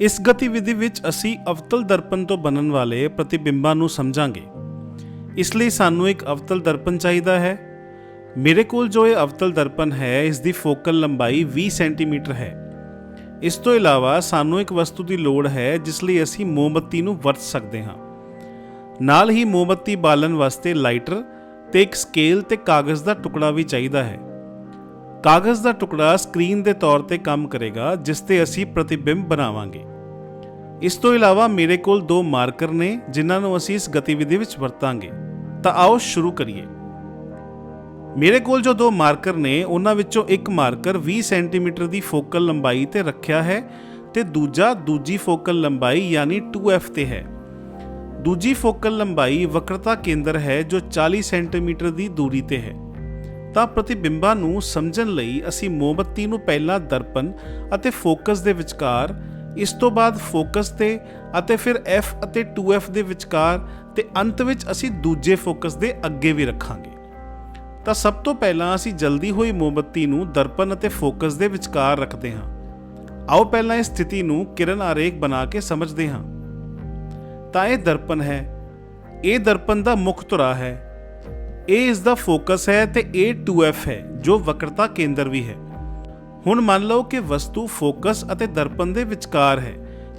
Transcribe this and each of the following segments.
ਇਸ ਗਤੀਵਿਧੀ ਵਿੱਚ ਅਸੀਂ ਅਵਤਲ ਦਰਪਣ ਤੋਂ ਬਣਨ ਵਾਲੇ ਪ੍ਰਤੀਬਿੰਬਾਂ ਨੂੰ ਸਮਝਾਂਗੇ। ਇਸ ਲਈ ਸਾਨੂੰ ਇੱਕ ਅਵਤਲ ਦਰਪਣ ਚਾਹੀਦਾ ਹੈ। ਮੇਰੇ ਕੋਲ ਜੋ ਇਹ ਅਵਤਲ ਦਰਪਣ ਹੈ, ਇਸ ਦੀ ਫੋਕਲ ਲੰਬਾਈ 20 ਸੈਂਟੀਮੀਟਰ ਹੈ। ਇਸ ਤੋਂ ਇਲਾਵਾ ਸਾਨੂੰ ਇੱਕ ਵਸਤੂ ਦੀ ਲੋੜ ਹੈ, ਜਿਸ ਲਈ ਅਸੀਂ ਮੋਮਬੱਤੀ ਨੂੰ ਵਰਤ ਸਕਦੇ ਹਾਂ। ਨਾਲ ਹੀ ਮੋਮਬੱਤੀ ਬਾਲਣ ਵਾਸਤੇ ਲਾਈਟਰ ਤੇ ਇੱਕ ਸਕੇਲ ਤੇ ਕਾਗਜ਼ ਦਾ ਟੁਕੜਾ ਵੀ ਚਾਹੀਦਾ ਹੈ। ਕਾਗਜ਼ ਦਾ ਟੁਕੜਾ ਸਕਰੀਨ ਦੇ ਤੌਰ ਤੇ ਕੰਮ ਕਰੇਗਾ, ਜਿਸ ਤੇ ਅਸੀਂ ਪ੍ਰਤੀਬਿੰਬ ਬਣਾਵਾਂਗੇ। ਇਸ ਤੋਂ ਇਲਾਵਾ ਮੇਰੇ ਕੋਲ ਦੋ ਮਾਰਕਰ ਨੇ, ਜਿਨ੍ਹਾਂ ਨੂੰ ਅਸੀਂ ਇਸ ਗਤੀਵਿਧੀ ਵਿੱਚ ਵਰਤਾਂਗੇ। ਤਾਂ ਆਓ ਸ਼ੁਰੂ ਕਰੀਏ। ਮੇਰੇ ਕੋਲ ਜੋ ਦੋ ਮਾਰਕਰ ਨੇ, ਉਹਨਾਂ ਵਿੱਚੋਂ ਇੱਕ ਮਾਰਕਰ 20 ਸੈਂਟੀਮੀਟਰ ਦੀ ਫੋਕਲ ਲੰਬਾਈ ਤੇ ਰੱਖਿਆ ਹੈ ਤੇ ਦੂਜਾ ਦੂਜੀ ਫੋਕਲ ਲੰਬਾਈ ਯਾਨੀ 2f ਤੇ ਹੈ। ਦੂਜੀ ਫੋਕਲ ਲੰਬਾਈ ਵਕਰਤਾ ਕੇਂਦਰ ਹੈ ਜੋ 40 ਸੈਂਟੀਮੀਟਰ ਦੀ ਦੂਰੀ ਤੇ ਹੈ। ਤਾਂ ਪ੍ਰਤੀਬਿੰਬਾਂ ਨੂੰ ਸਮਝਣ ਲਈ ਅਸੀਂ ਮੋਮਬੱਤੀ ਨੂੰ ਪਹਿਲਾਂ ਦਰਪਣ ਅਤੇ ਫੋਕਸ ਦੇ ਵਿਚਕਾਰ, ਇਸ ਤੋਂ ਬਾਅਦ ਫੋਕਸ ਤੇ ਅਤੇ ਫਿਰ f ਅਤੇ 2f ਦੇ ਵਿਚਕਾਰ ਤੇ ਅੰਤ ਵਿੱਚ ਅਸੀਂ ਦੂਜੇ ਫੋਕਸ ਦੇ ਅੱਗੇ ਵੀ ਰੱਖਾਂਗੇ। ਤਾਂ ਸਭ ਤੋਂ ਪਹਿਲਾਂ ਅਸੀਂ ਜਲਦੀ ਹੋਈ ਮੋਮਬੱਤੀ ਨੂੰ ਦਰਪਣ ਅਤੇ ਫੋਕਸ ਦੇ ਵਿਚਕਾਰ ਰੱਖਦੇ ਹਾਂ। ਆਓ ਪਹਿਲਾਂ ਇਸ ਸਥਿਤੀ ਨੂੰ ਕਿਰਨ ਆਰੇਖ ਬਣਾ ਕੇ ਸਮਝਦੇ ਹਾਂ। ਤਾਂ ਇਹ ਦਰਪਣ ਹੈ। ਇਹ ਦਰਪਣ ਦਾ ਮੁੱਖ ਧੁਰਾ ਹੈ। ਇਹ ਇਸ ਦਾ ਫੋਕਸ ਹੈ ਤੇ ਇਹ 2f ਹੈ ਜੋ ਵਕਰਤਾ ਕੇਂਦਰ ਵੀ ਹੈ ਹੁਣ ਮੰਨ ਲਓ ਕਿ ਵਸਤੂ ਫੋਕਸ ਅਤੇ ਦਰਪਣ ਦੇ ਵਿਚਕਾਰ ਹੈ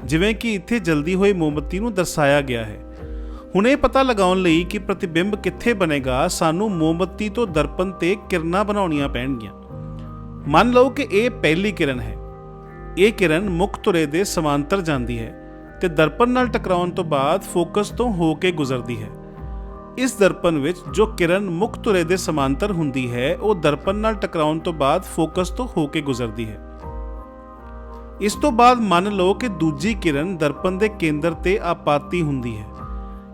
ਜਿਵੇਂ ਕਿ ਇੱਥੇ ਜਲਦੀ ਹੋਈ ਮੋਮਬੱਤੀ ਨੂੰ ਦਰਸਾਇਆ ਗਿਆ ਹੈ ਹੁਣ ਇਹ ਪਤਾ ਲਗਾਉਣ ਲਈ ਕਿ ਪ੍ਰਤੀਬਿੰਬ ਕਿੱਥੇ ਬਣੇਗਾ ਸਾਨੂੰ ਮੋਮਬੱਤੀ ਤੋਂ ਦਰਪਣ ਤੇ ਕਿਰਨਾਂ ਬਣਾਉਣੀਆਂ ਪੈਣਗੀਆਂ ਮੰਨ ਲਓ ਕਿ ਇਹ ਪਹਿਲੀ ਕਿਰਨ ਹੈ ਇਹ ਕਿਰਨ ਮੁੱਖ ਧੁਰੇ ਦੇ ਸਮਾਂਤਰ ਜਾਂਦੀ ਹੈ ਤੇ ਦਰਪਣ ਨਾਲ ਟਕਰਾਉਣ ਤੋਂ ਬਾਅਦ ਫੋਕਸ ਤੋਂ ਹੋ ਕੇ ਗੁਜ਼ਰਦੀ ਹੈ ਇਸ ਦਰਪਣ ਵਿੱਚ ਜੋ ਕਿਰਨ ਮੁੱਖ ਧੁਰੇ ਦੇ ਸਮਾਂਤਰ ਹੁੰਦੀ ਹੈ, ਉਹ ਦਰਪਣ ਨਾਲ ਟਕਰਾਉਣ ਤੋਂ ਬਾਅਦ ਫੋਕਸ ਤੋਂ ਹੋ ਕੇ ਗੁਜ਼ਰਦੀ ਹੈ। ਇਸ ਤੋਂ ਬਾਅਦ ਮੰਨ ਲਓ ਕਿ ਦੂਜੀ ਕਿਰਨ ਦਰਪਣ ਦੇ ਕੇਂਦਰ ਤੇ ਆਪਾਤੀ ਹੁੰਦੀ ਹੈ।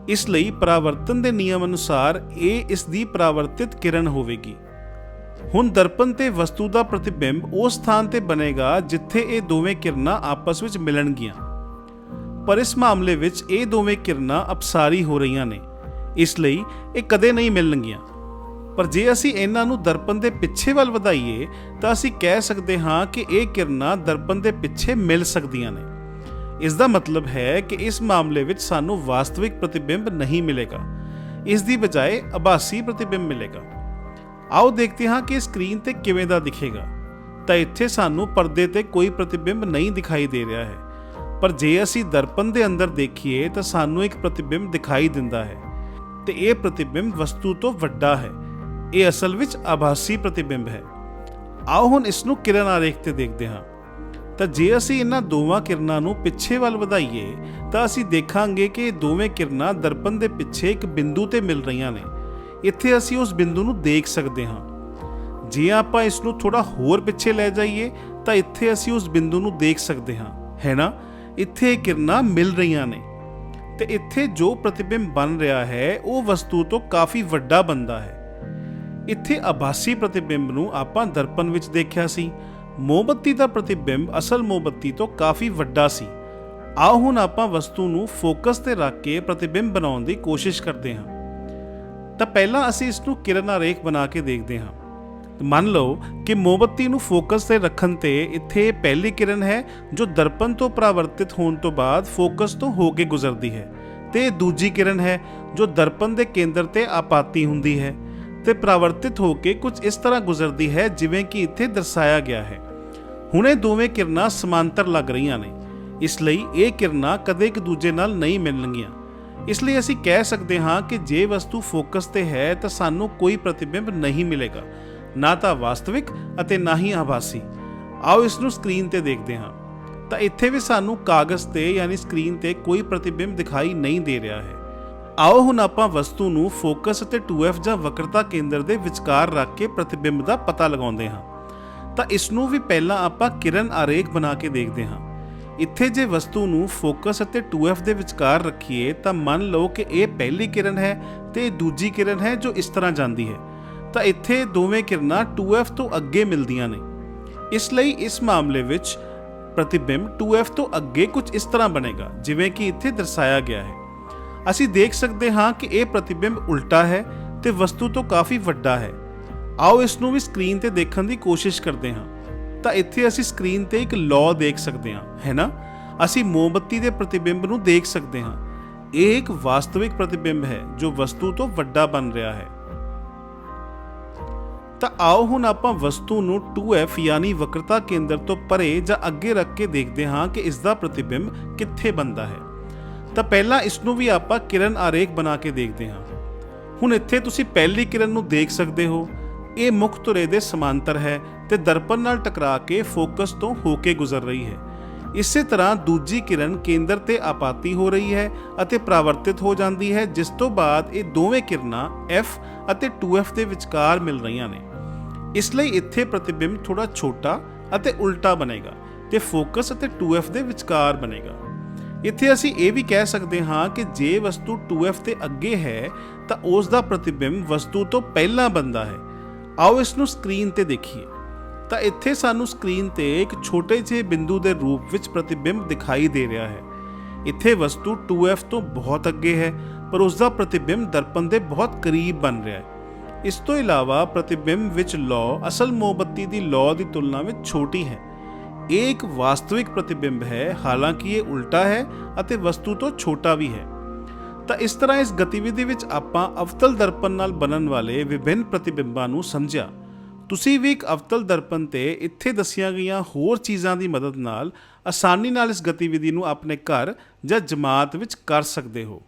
ਇਸ ਲਈ ਪਰਾਵਰਤਨ ਦੇ ਨਿਯਮ ਅਨੁਸਾਰ ਇਹ ਇਸ ਦੀ ਪਰਾਵਰਤਿਤ ਕਿਰਨ ਹੋਵੇਗੀ। ਹੁਣ ਦਰਪਣ ਤੇ ਵਸਤੂ ਦਾ ਪ੍ਰਤੀਬਿੰਬ ਉਸ ਸਥਾਨ ਤੇ ਬਣੇਗਾ ਜਿੱਥੇ ਇਹ ਦੋਵੇਂ ਕਿਰਨਾਂ ਆਪਸ ਵਿੱਚ ਮਿਲਣਗੀਆਂ। ਪਰ ਇਸ ਮਾਮਲੇ ਵਿੱਚ ਇਹ ਦੋਵੇਂ ਕਿਰਨਾਂ ਅਪਸਾਰੀ ਹੋ ਰਹੀਆਂ ਨੇ। ਇਸ ਲਈ ਇਹ ਕਦੇ ਨਹੀਂ ਮਿਲਣਗੀਆਂ। ਪਰ ਜੇ ਅਸੀਂ ਇਹਨਾਂ ਨੂੰ ਦਰਪਣ ਦੇ ਪਿੱਛੇ ਵੱਲ ਵਧਾਈਏ, ਤਾਂ ਅਸੀਂ ਕਹਿ ਸਕਦੇ ਹਾਂ ਕਿ ਇਹ ਕਿਰਨਾਂ ਦਰਪਣ ਦੇ ਪਿੱਛੇ ਮਿਲ ਸਕਦੀਆਂ ਨੇ। ਇਸ ਦਾ ਮਤਲਬ ਹੈ ਕਿ ਇਸ ਮਾਮਲੇ ਵਿੱਚ ਸਾਨੂੰ ਵਾਸਤਵਿਕ ਪ੍ਰਤੀਬਿੰਬ ਨਹੀਂ ਮਿਲੇਗਾ। ਇਸ ਦੀ ਬਜਾਏ ਆਭਾਸੀ ਪ੍ਰਤੀਬਿੰਬ ਮਿਲੇਗਾ। ਆਓ ਦੇਖਦੇ ਹਾਂ ਕਿ ਸਕਰੀਨ ਤੇ ਕਿਵੇਂ ਦਾ ਦਿਖੇਗਾ। ਤਾਂ ਇੱਥੇ ਸਾਨੂੰ ਪਰਦੇ ਤੇ ਕੋਈ ਪ੍ਰਤੀਬਿੰਬ ਨਹੀਂ ਦਿਖਾਈ ਦੇ ਰਿਹਾ ਹੈ। ਪਰ ਜੇ ਅਸੀਂ ਦਰਪਣ ਦੇ ਅੰਦਰ ਦੇਖੀਏ, ਤਾਂ ਸਾਨੂੰ ਇੱਕ ਪ੍ਰਤੀਬਿੰਬ ਦਿਖਾਈ ਦਿੰਦਾ ਹੈ। ਤੇ ਇਹ ਪ੍ਰਤੀਬਿੰਬ ਵਸਤੂ ਤੋਂ ਵੱਡਾ ਹੈ। ਇਹ ਅਸਲ ਵਿੱਚ ਆਭਾਸੀ ਪ੍ਰਤੀਬਿੰਬ ਹੈ। ਆਓ ਹੁਣ ਇਸ ਨੂੰ ਕਿਰਨ ਆਰੇਖ ਤੇ ਦੇਖਦੇ ਹਾਂ। ਤਾਂ ਜੇ ਅਸੀਂ ਇਹਨਾਂ ਦੋਵਾਂ ਕਿਰਨਾਂ ਨੂੰ ਪਿੱਛੇ ਵੱਲ ਵਧਾਈਏ, ਤਾਂ ਅਸੀਂ ਦੇਖਾਂਗੇ ਕਿ ਇਹ ਦੋਵੇਂ ਕਿਰਨਾਂ ਦਰਪਣ ਦੇ ਪਿੱਛੇ ਇੱਕ ਬਿੰਦੂ ਤੇ ਮਿਲ ਰਹੀਆਂ ਨੇ। ਇੱਥੇ ਅਸੀਂ ਉਸ ਬਿੰਦੂ ਨੂੰ ਦੇਖ ਸਕਦੇ ਹਾਂ। ਜੇ ਆਪਾਂ ਇਸ ਨੂੰ ਥੋੜਾ ਹੋਰ ਪਿੱਛੇ ਲੈ ਜਾਈਏ, ਤਾਂ ਇੱਥੇ ਅਸੀਂ ਉਸ ਬਿੰਦੂ ਨੂੰ ਦੇਖ ਸਕਦੇ ਹਾਂ। ਹੈ ਨਾ? ਇੱਥੇ ਇਹ ਕਿਰਨਾਂ ਮਿਲ ਰਹੀਆਂ ਨੇ। ਤੇ ਇੱਥੇ ਜੋ ਪ੍ਰਤੀਬਿੰਬ ਬਣ ਰਿਹਾ ਹੈ, ਉਹ ਵਸਤੂ ਤੋਂ ਕਾਫੀ ਵੱਡਾ ਬੰਦਾ ਹੈ। ਇੱਥੇ ਆਭਾਸੀ ਪ੍ਰਤੀਬਿੰਬ ਨੂੰ ਆਪਾਂ ਦਰਪਣ ਵਿੱਚ ਦੇਖਿਆ ਸੀ। ਮੋਮਬੱਤੀ ਦਾ ਪ੍ਰਤੀਬਿੰਬ ਅਸਲ ਮੋਮਬੱਤੀ ਤੋਂ ਕਾਫੀ ਵੱਡਾ ਸੀ। ਆਓ ਹੁਣ ਆਪਾਂ ਵਸਤੂ ਨੂੰ ਫੋਕਸ ਤੇ ਰੱਖ ਕੇ ਪ੍ਰਤੀਬਿੰਬ ਬਣਾਉਣ ਦੀ ਕੋਸ਼ਿਸ਼ ਕਰਦੇ ਹਾਂ। ਤਾਂ ਪਹਿਲਾਂ ਅਸੀਂ ਇਸ ਨੂੰ ਕਿਰਨ ਆਰੇਖ ਬਣਾ ਕੇ ਦੇਖਦੇ ਹਾਂ। ਮੰਨ ਲਓ ਕਿ ਮੋਮਬੱਤੀ ਨੂੰ ਫੋਕਸ ਤੇ ਰੱਖਣ ਤੇ ਇੱਥੇ ਪਹਿਲੀ ਕਿਰਨ ਹੈ, ਜੋ ਦਰਪਣ ਤੋਂ ਪਰਾਵਰਤਿਤ ਹੋਣ ਤੋਂ ਬਾਅਦ ਫੋਕਸ ਤੋਂ ਹੋ ਕੇ ਗੁਜ਼ਰਦੀ ਹੈ। ਤੇ ਦੂਜੀ ਕਿਰਨ ਹੈ, ਜੋ ਦਰਪਣ ਦੇ ਕੇਂਦਰ ਤੇ ਆਪਾਤੀ ਹੁੰਦੀ ਹੈ ਤੇ ਪਰਾਵਰਤਿਤ ਹੋ ਕੇ ਕੁਝ ਇਸ ਤਰ੍ਹਾਂ ਗੁਜ਼ਰਦੀ ਹੈ, ਜਿਵੇਂ ਕਿ ਇੱਥੇ ਦਰਸਾਇਆ ਗਿਆ ਹੈ। ਹੁਣ ਇਹ ਦੋਵੇਂ ਕਿਰਨਾਂ ਸਮਾਂਤਰ ਲੱਗ ਰਹੀਆਂ ਨੇ। ਇਸ ਲਈ ਇਹ ਕਿਰਨਾਂ ਕਦੇ ਇੱਕ ਦੂਜੇ ਨਾਲ ਨਹੀਂ ਮਿਲਣਗੀਆਂ। ਇਸ ਲਈ ਅਸੀਂ ਕਹਿ ਸਕਦੇ ਹਾਂ ਕਿ ਜੇ ਵਸਤੂ ਫੋਕਸ ਤੇ ਹੈ, ਤਾਂ ਸਾਨੂੰ ਕੋਈ ਪ੍ਰਤੀਬਿੰਬ ਨਹੀਂ ਮਿਲੇਗਾ। ਨਾ ਤਾਂ ਵਾਸਤਵਿਕ ਅਤੇ ਨਾ ਹੀ ਆਭਾਸੀ। ਆਓ ਇਸ ਨੂੰ ਸਕਰੀਨ ਤੇ ਦੇਖਦੇ ਹਾਂ। ਤਾਂ ਇੱਥੇ ਵੀ ਸਾਨੂੰ ਕਾਗਜ਼ ਤੇ ਯਾਨੀ ਸਕਰੀਨ ਤੇ ਕੋਈ ਪ੍ਰਤੀਬਿੰਬ ਦਿਖਾਈ ਨਹੀਂ ਦੇ ਰਿਹਾ ਹੈ। ਆਓ ਹੁਣ ਆਪਾਂ ਵਸਤੂ ਨੂੰ ਫੋਕਸ ਅਤੇ 2f ਜਾਂ ਵਕਰਤਾ ਕੇਂਦਰ ਦੇ ਵਿਚਕਾਰ ਰੱਖ ਕੇ ਪ੍ਰਤੀਬਿੰਬ ਦਾ ਪਤਾ ਲਗਾਉਂਦੇ ਹਾਂ। ਤਾਂ ਇਸ ਨੂੰ ਵੀ ਪਹਿਲਾਂ ਆਪਾਂ ਕਿਰਨ ਆਰੇਖ ਬਣਾ ਕੇ ਦੇਖਦੇ ਹਾਂ। ਇੱਥੇ ਜੇ ਵਸਤੂ ਨੂੰ ਫੋਕਸ ਅਤੇ 2f ਦੇ ਵਿਚਕਾਰ ਰੱਖੀਏ ਤਾਂ ਮੰਨ ਲਓ ਕਿ ਇਹ ਪਹਿਲੀ ਕਿਰਨ ਹੈ ਤੇ ਦੂਜੀ ਕਿਰਨ ਹੈ ਜੋ ਇਸ ਤਰ੍ਹਾਂ ਜਾਂਦੀ ਹੈ। ਤਾਂ ਇੱਥੇ ਦੋਵੇਂ ਕਿਰਨਾਂ 2f ਤੋਂ ਅੱਗੇ ਮਿਲਦੀਆਂ ਨੇ। ਇਸ ਲਈ ਇਸ ਮਾਮਲੇ ਵਿੱਚ ਪ੍ਰਤੀਬਿੰਬ 2f ਤੋਂ ਅੱਗੇ ਕੁਝ ਇਸ ਤਰ੍ਹਾਂ ਬਣੇਗਾ, ਜਿਵੇਂ ਕਿ ਇੱਥੇ ਦਰਸਾਇਆ ਗਿਆ ਹੈ। ਅਸੀਂ ਦੇਖ ਸਕਦੇ ਹਾਂ ਕਿ ਇਹ ਪ੍ਰਤੀਬਿੰਬ ਉਲਟਾ ਹੈ ਤੇ ਵਸਤੂ ਤੋਂ ਕਾਫੀ ਵੱਡਾ ਹੈ। ਆਓ ਇਸ ਨੂੰ ਵੀ ਸਕਰੀਨ ਤੇ ਦੇਖਣ ਦੀ ਕੋਸ਼ਿਸ਼ ਕਰਦੇ ਹਾਂ। ਤਾਂ ਇੱਥੇ ਅਸੀਂ ਸਕਰੀਨ ਤੇ ਇੱਕ ਲਾਅ ਦੇਖ ਸਕਦੇ ਹਾਂ, ਹੈ ਨਾ? ਅਸੀਂ ਮੋਮਬੱਤੀ ਦੇ ਪ੍ਰਤੀਬਿੰਬ ਨੂੰ ਦੇਖ ਸਕਦੇ ਹਾਂ। ਇਹ ਇੱਕ ਵਾਸਤਵਿਕ ਪ੍ਰਤੀਬਿੰਬ ਹੈ ਜੋ ਵਸਤੂ ਤੋਂ ਵੱਡਾ ਬਣ ਰਿਹਾ ਹੈ। ਤਾਂ ਆਓ ਹੁਣ ਆਪਾਂ ਵਸਤੂ ਨੂੰ 2f ਯਾਨੀ ਵਕਰਤਾ ਕੇਂਦਰ ਤੋਂ ਪਰੇ ਜਾਂ ਅੱਗੇ ਰੱਖ ਕੇ ਦੇਖਦੇ ਹਾਂ ਕਿ ਇਸ ਦਾ ਪ੍ਰਤੀਬਿੰਬ ਕਿੱਥੇ ਬਣਦਾ ਹੈ। ਤਾਂ ਪਹਿਲਾਂ ਇਸ ਨੂੰ ਵੀ ਆਪਾਂ ਕਿਰਨ ਆਰੇਖ ਬਣਾ ਕੇ ਦੇਖਦੇ ਹਾਂ। ਹੁਣ ਇੱਥੇ ਤੁਸੀਂ ਪਹਿਲੀ ਕਿਰਨ ਨੂੰ ਦੇਖ ਸਕਦੇ ਹੋ। ਇਹ ਮੁੱਖ ਧੁਰੇ ਦੇ ਸਮਾਂਤਰ ਹੈ ਤੇ ਦਰਪਣ ਨਾਲ ਟਕਰਾ ਕੇ ਫੋਕਸ ਤੋਂ ਹੋ ਕੇ ਗੁਜ਼ਰ ਰਹੀ ਹੈ। ਇਸੇ ਤਰ੍ਹਾਂ ਦੂਜੀ ਕਿਰਨ ਕੇਂਦਰ ਤੇ ਆਪਾਤੀ ਹੋ ਰਹੀ ਹੈ ਅਤੇ ਪ੍ਰਾਵਰਤਿਤ ਹੋ ਜਾਂਦੀ ਹੈ, ਜਿਸ ਤੋਂ ਬਾਅਦ ਇਹ ਦੋਵੇਂ ਕਿਰਨਾਂ F ਅਤੇ 2F ਦੇ ਵਿਚਕਾਰ ਮਿਲ ਰਹੀਆਂ ਨੇ। ਇਸ ਲਈ ਇੱਥੇ ਪ੍ਰਤੀਬਿੰਬ ਥੋੜਾ ਛੋਟਾ ਅਤੇ ਉਲਟਾ ਬਣੇਗਾ ਤੇ ਫੋਕਸ ਅਤੇ 2F ਦੇ ਵਿਚਕਾਰ ਬਣੇਗਾ। ਇੱਥੇ ਅਸੀਂ ਇਹ ਵੀ ਕਹਿ ਸਕਦੇ ਹਾਂ ਕਿ ਜੇ ਵਸਤੂ 2F 'ਤੇ ਅੱਗੇ ਹੈ, ਤਾਂ ਉਸ ਦਾ ਪ੍ਰਤੀਬਿੰਬ ਵਸਤੂ ਤੋਂ ਪਹਿਲਾਂ ਬਣਦਾ ਹੈ। ਆਓ ਇਸ ਨੂੰ ਸਕਰੀਨ ਤੇ ਦੇਖੀਏ। ਤਾਂ ਇੱਥੇ ਸਾਨੂੰ ਸਕਰੀਨ ਤੇ ਇੱਕ ਛੋਟੇ ਜਿਹੇ ਬਿੰਦੂ ਦੇ ਰੂਪ ਵਿੱਚ ਪ੍ਰਤੀਬਿੰਬ ਦਿਖਾਈ ਦੇ ਰਿਹਾ ਹੈ। ਇੱਥੇ ਵਸਤੂ 2F ਤੋਂ ਬਹੁਤ ਅੱਗੇ ਹੈ, ਪਰ ਉਸ ਦਾ ਪ੍ਰਤੀਬਿੰਬ ਦਰਪਣ ਦੇ ਬਹੁਤ ਕਰੀਬ ਬਣ ਰਿਹਾ ਹੈ। ਇਸ ਤੋਂ ਇਲਾਵਾ ਪ੍ਰਤੀਬਿੰਬ ਵਿੱਚ ਲੌ ਅਸਲ ਮੋਮਬੱਤੀ ਦੀ ਲੌ ਦੀ ਤੁਲਨਾ ਵਿੱਚ ਛੋਟੀ ਹੈ। ਇਹ ਇੱਕ ਵਾਸਤਵਿਕ ਪ੍ਰਤੀਬਿੰਬ ਹੈ, ਹਾਲਾਂਕਿ ਇਹ ਉਲਟਾ ਹੈ ਅਤੇ ਵਸਤੂ ਤੋਂ ਛੋਟਾ ਵੀ ਹੈ। ਤਾਂ ਇਸ ਤਰ੍ਹਾਂ ਇਸ ਗਤੀਵਿਧੀ ਵਿੱਚ ਆਪਾਂ ਅਵਤਲ ਦਰਪਣ ਨਾਲ ਬਣਨ ਵਾਲੇ ਵਿਭਿੰਨ ਪ੍ਰਤੀਬਿੰਬਾਂ ਨੂੰ ਸਮਝਿਆ। ਤੁਸੀਂ ਵੀ ਇੱਕ ਅਵਤਲ ਦਰਪਣ ਤੇ ਇੱਥੇ ਦੱਸੀਆਂ ਗਈਆਂ ਹੋਰ ਚੀਜ਼ਾਂ ਦੀ ਮਦਦ ਨਾਲ ਆਸਾਨੀ ਨਾਲ ਇਸ ਗਤੀਵਿਧੀ ਨੂੰ ਆਪਣੇ ਘਰ ਜਾਂ ਜਮਾਤ ਵਿੱਚ ਕਰ ਸਕਦੇ ਹੋ।